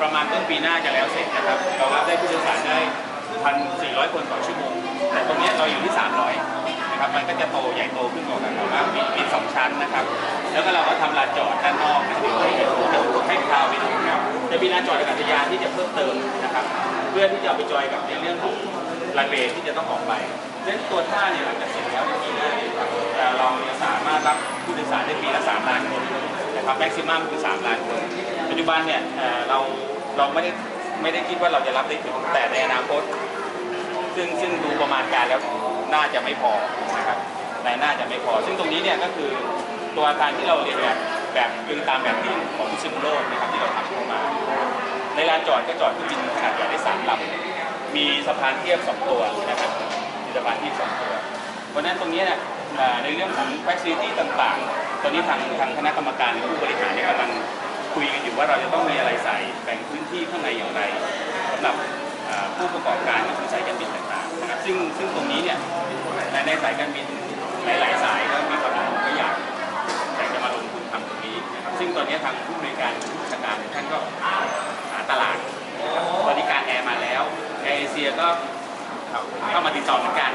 ประมาณต้นปีหน้าจะแล้วเสร็จนะครับเรารับได้ผู้โดยสารได้พันสี่ร้อยคนต่อชั่วโมงแต่ตรงนี้เราอยู่ที่ 300 นะครับ มันก็จะโตใหญ่โตขึ้นกว่ากันแต่ว่ามีมีสองชั้นนะครับ แล้วก็เราก็ทำลานจอดด้านนอกนะให้ให้พาวไปดูนะครับจะมีลานจอดอากาศยานที่จะเพิ่มเติมนะครับ เพื่อที่จะไปจอยกับในเรื่องของรันเวย์ที่จะต้องออกไปเรื่องตัวท่าเนี่ยหลังจากเสร็จแล้วในปีหน้าเนี่ยครับเอ่เราจะสามารถรับผู้โดยสารได้ปีละ 3 ล้านคนนะครับแม็กซิมัมคือ 3 ล้านคน ปัจจุบันเนี่ยเเราเราไม่ได้ไม่ได้คิดว่าเราจะรับได้ถึงแต่ในอนาคต ซึ่งซึ่งดูประมาณการแล้วน่าจะไม่พอนะครับในน่าจะไม่พอ ซึ่งตรงนี้เนี่ยก็คือตัวอาคารที่เราเรียนแบบแบบคือตามแบบที่ของพิซซิโลนะครับที่เราทำขึ้นมา ในลานจอดก็จอดเครื่องบินขนาดใหญ่ได้สามลำมีสะพานเทียบสองตัวนะครับมีสะพานเทียบสองตัวเพราะนั้นตรงนี้เนี่ยในเรื่องของ facility ต่างๆ ตอนนี้ทางทางคณะกรรมการผู้บริหารเนี่ยกำลัง คุยกันอยู่ว่าเราจะต้องมีอะไรใส่แบ่งพื้นที่ข้างในอย่างไรสำหรับผู้ประกอบการก็คือสายการบินต่างๆนะครับซึ่งซึ่งตรงนี้เนี่ยในในสายการบินหลายๆสายก็มีความประสงก็อยากอยากจะมาลงทุนทำตรงนี้นะครับซึ่งตอนนี้ทางผู้บริการผู้ราชการท่านก็หาตลาดนะครับตอนนี้การแอร์มาแล้วแอร์เอเชียก็เข้ามาติดต่อเหมือนกัน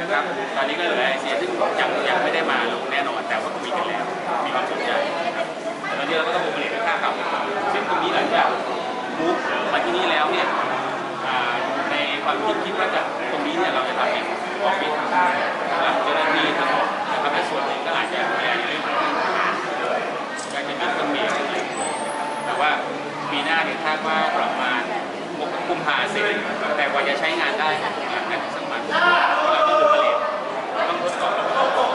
นะครับตอนนี้ก็เหลือไอเซียซึ่งยังยังไม่ได้มาลงแน่นอนแต่ว่าคุยกัน ความคิดคิดว่าจะตรงนี้เนี่ยเราจะทำเป็นออฟฟิศสำหรับเจ้าหน้าที่ทั้งหมดนะครับและส่วนหนึ่งก็อาจจะดูแลในเรื่องของอารการจะมีเครื่องเมล์อะไรแต่ว่าปีหน้าเนี่ยคาดว่าประมาณกุมภาเสร็จแต่กว่าจะใช้งานได้ก็คงหลังจากสักประมาณเราต้องดูผลิตต้องทดสอบ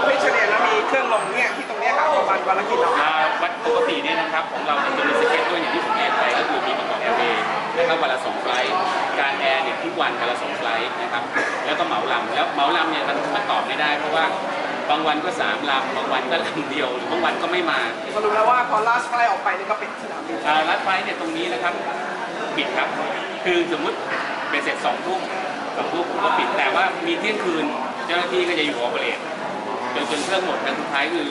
ไม่เฉลี่ยแล้วมีเครื่องลงเนี่ยที่ตรงนี้ค่ะประมาณวันละกี่ลำอ่าวันปกติเนี่ยนะครับของเราจะมีสเก็ตด้วยอย่างที่ผมเรียนไปก็คือมีประกอบแอร์เวย์นะครับวันละสองไฟล์การแอร์เนี่ย กวันวันละสองไฟลท์นะครับ แล้วก็เหมาลำแล้วเหมาลำเนี่ยมันมันตอบไม่ได้ เพราะว่าบางวันก็สามลำบางวันก็ลำเดียวหรือบางวันก็ไม่มาสรุปแล้วว่าพอ last flight ออกไปนี่ก็ปิดสนามบินอ่ารัดไฟล์เนี่ยตรงนี้นะครับปิดครับ คือสมมุติเป็นเสร็จสองทุ่มสองทุ่มก็ปิดแต่ว่ามีเที่ยงคืนเจ้าหน้าที่ก็จะอยู่ออเปเรตจนจนเครื่องหมดแล้วสุดท้ายคือ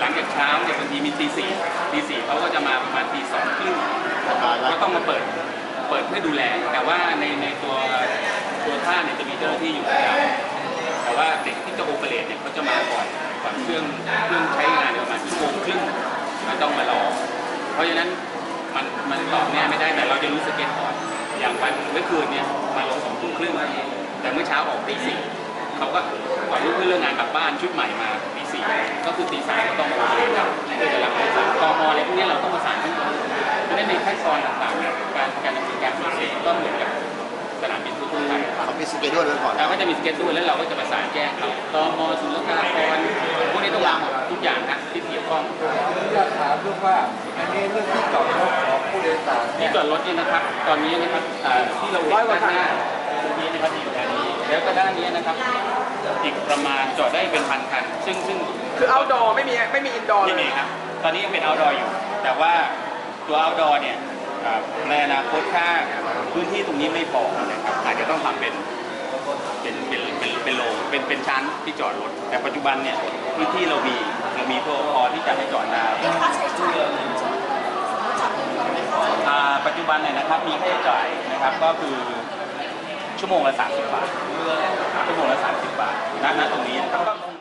หลังจากเช้าเนี่ยบางทีมีตีสี่ตีสี่เขาก็จะมาประมาณตีสองครึ่งก็ต้องมาเปิด เปิดเพื่อดูแล แต่ว่าในในตัวตัวท่าเนี่ยจะมีเจ้าหน้าที่อยู่แล้วแต่ว่าเด็กที่จะโอเปเรตเนี่ยเขาจะมาก่อนก่อนเครื่องเครื่องใช้งานประมาณชั่วโมงครึ่งมันต้องมารอ เพราะฉะนั้นมันมันตอบแน่ไม่ได้แต่เราจะรู้สเก็ตก่อนอย่างวันเมื่อคืนเนี่ยมาลงสองทุ่มครึ่งแต่เมื่อเช้าออกตีสี่เขาก็ก่อนลุกขึ้นเรื่องงานกลับบ้านชุดใหม่มาตีสี่ก็คือตีสามก็ต้องมาเคครับเพื่อจะ ตอนต่างๆเนี่ยการการดำเนินการโปรเซสก็เหมือนกับสนามบินทั่วๆไปเขามีสเกจด้วยไว้ก่อน เราก็จะมีสเก็ตด้วยแล้วเราก็จะประสานแจ้งเขาตมศุลกากรพวกนี้ต้องมาหมดทุกอย่างนะที่เกี่ยวข้อง อยากถามเรื่องว่าอันนี้เรื่องที่จอดรถของผู้โดยสารที่จอดรถเนี่ยนะครับ ตอนนี้นะครับอ่าที่เราเห็นด้านหน้าตรงนี้นะครับอยู่ด้านนี้ แล้วก็ด้านนี้นะครับ อีกประมาณจอดได้เป็นพันคัน ซึ่งซึ่งคือ outdoor ไม่มีไม่มี indoor เลนี่ยเองครับ ตอนนี้ยังเป็น outdoor อยู่ แต่ว่าตัว outdoor เนี่ย ในอนาคตถ้าพื้นที่ตรงนี้ไม่พอนะครับอาจจะต้องทำเป็นเป็นเป็นเป็นเป็นโรงเป็นเป็นชั้นที่จอดรถ แต่ปัจจุบันเนี่ยพื้นที่เรามีเรามีพอพอที่จะให้จอดได้ค่าใช้จ่ายมันจะจอดรถไหมคะอ่าปัจจุบันเนี่ยนะครับมีค่าใช้จ่ายนะครับก็คือชั่วโมงละ30บาทชั่วโมงละ30บาทณณตรงนี้นะครับ